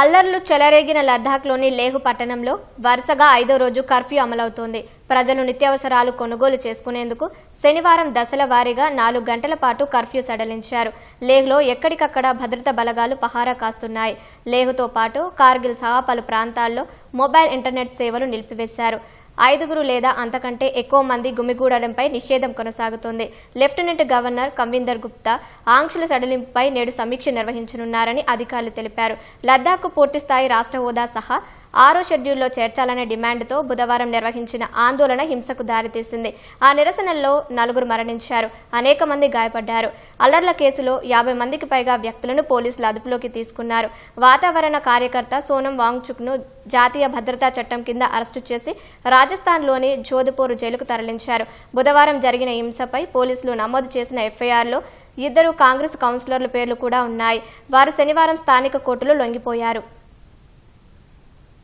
అల్లర్లు చెలరేగిన లద్దాఖ్లోని లేహు పట్టణంలో వరుసగా ఐదో రోజు కర్ఫ్యూ అమలవుతోంది. ప్రజలు నిత్యావసరాలు కొనుగోలు చేసుకునేందుకు శనివారం దశల వారీగా నాలుగు గంటల పాటు కర్ఫ్యూ సడలించారు. లేహ్లో ఎక్కడికక్కడ భద్రతా బలగాలు పహారా కాస్తున్నాయి. లేహ్తో పాటు కార్గిల్ సహా పలు ప్రాంతాల్లో మొబైల్ ఇంటర్నెట్ సేవలు నిలిపివేశారు. ఐదుగురు లేదా అంతకంటే ఎక్కువ మంది గుమిగూడడంపై నిషేధం కొనసాగుతోంది. లెఫ్టినెంట్ గవర్నర్ కవిందర్ గుప్తా ఆంక్షల సడలింపుపై నేడు సమీక్ష నిర్వహించనున్నారని అధికారులు తెలిపారు. లద్దాఖ్ పూర్తిస్థాయి రాష్ట్ర హోదా సహా ఆరో షెడ్యూల్లో చేర్చాలనే డిమాండ్తో బుధవారం నిర్వహించిన ఆందోళన హింసకు దారితీసింది. ఆ నిరసనల్లో నలుగురు మరణించారు. అనేక మంది గాయపడ్డారు. అల్లర్ల కేసులో యాభై మందికి పైగా వ్యక్తులను పోలీసులు అదుపులోకి తీసుకున్నారు. వాతావరణ కార్యకర్త సోనం వాంగ్చుక్ను జాతీయ భద్రతా చట్టం కింద అరెస్టు చేసి రాజస్థాన్లోని జోధ్పూర్ జైలుకు తరలించారు. బుధవారం జరిగిన హింసపై పోలీసులు నమోదు చేసిన ఎఫ్ఐఆర్లో ఇద్దరు కాంగ్రెస్ కౌన్సిలర్ల పేర్లు కూడా ఉన్నాయి. వారు శనివారం స్థానిక కోర్టులో లొంగిపోయారు.